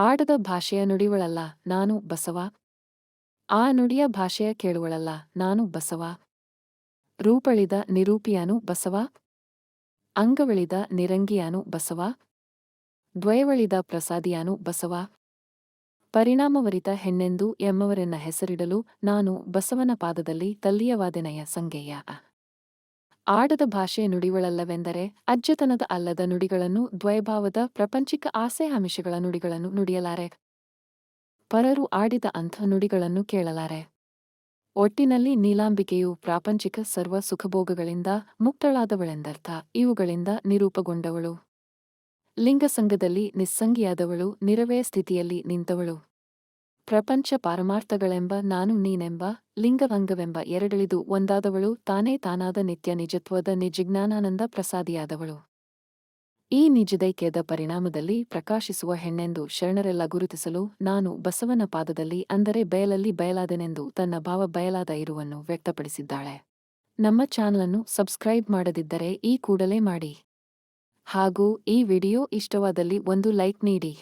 ಆಡದ ಭಾಷೆಯ ನುಡಿವಳಲ್ಲ ನಾನು ಬಸವ. ಆ ನುಡಿಯ ಭಾಷೆಯ ಕೇಳುವಳಲ್ಲ ನಾನು ಬಸವ. ರೂಪಳಿದ ನಿರೂಪಿಯಾನು ಬಸವ. ಅಂಗವಳಿದ ನಿರಂಗಿಯಾನು ಬಸವ. ದ್ವಯವಳಿದ ಪ್ರಸಾದಿಯಾನು ಬಸವ. ಪರಿಣಾಮವರಿತ ಹೆಣ್ಣೆಂದು ಎಮ್ಮವರೆನ್ನ ಹೆಸರಿಡಲು ನಾನು ಬಸವನ ಪಾದದಲ್ಲಿ ತಲ್ಲಿಯವಾದೆನಯ ಸಂಗೆಯ. ಆಡದ ಭಾಷೆಯ ನುಡಿವಳಲ್ಲವೆಂದರೆ ಅಜ್ಜತನದ ಅಲ್ಲದ ನುಡಿಗಳನ್ನು, ದ್ವೈಭಾವದ ಪ್ರಪಂಚಿಕ ಆಸೆ ಆಮಿಷಗಳ ನುಡಿಗಳನ್ನು ನುಡಿಯಲಾರೆ. ಪರರು ಆಡಿದ ಅಂಥ ನುಡಿಗಳನ್ನು ಕೇಳಲಾರೆ. ಒಟ್ಟಿನಲ್ಲಿ ನೀಲಾಂಬಿಕೆಯು ಪ್ರಾಪಂಚಿಕ ಸರ್ವ ಸುಖಭೋಗಗಳಿಂದ ಮುಕ್ತಳಾದವಳೆಂದರ್ಥ ಇವುಗಳಿಂದ ನಿರೂಪಗೊಂಡವಳು. ಲಿಂಗಸಂಗದಲ್ಲಿ ನಿಸ್ಸಂಗಿಯಾದವಳು, ನಿರವೇ ಸ್ಥಿತಿಯಲ್ಲಿ ನಿಂತವಳು. ಪ್ರಪಂಚ ಪಾರಮಾರ್ಥಗಳೆಂಬ ನಾನು ನೀನೆಂಬ ಲಿಂಗವಂಗವೆಂಬ ಎರಡಿಳಿದು ಒಂದಾದವಳು, ತಾನೇ ತಾನಾದ ನಿತ್ಯ ನಿಜತ್ವದ ನಿಜಿಜ್ಞಾನಾನಂದ ಪ್ರಸಾದಿಯಾದವಳು. ಈ ನಿಜದೈಕ್ಯದ ಪರಿಣಾಮದಲ್ಲಿ ಪ್ರಕಾಶಿಸುವ ಹೆಣ್ಣೆಂದು ಶರಣರೆಲ್ಲ ಗುರುತಿಸಲು ನಾನು ಬಸವನ ಪಾದದಲ್ಲಿ, ಅಂದರೆ ಬಯಲಲ್ಲಿ ಬಯಲಾದೆನೆಂದು ತನ್ನ ಭಾವ ಬಯಲಾದ ಇರುವನ್ನು ವ್ಯಕ್ತಪಡಿಸಿದ್ದಾಳೆ. ನಮ್ಮ ಚಾನಲನ್ನು ಸಬ್ಸ್ಕ್ರೈಬ್ ಮಾಡದಿದ್ದರೆ ಈ ಕೂಡಲೇ ಮಾಡಿ. ಹಾಗೂ ಈ ವಿಡಿಯೋ ಇಷ್ಟವಾದಲ್ಲಿ ಒಂದು ಲೈಕ್ ನೀಡಿ.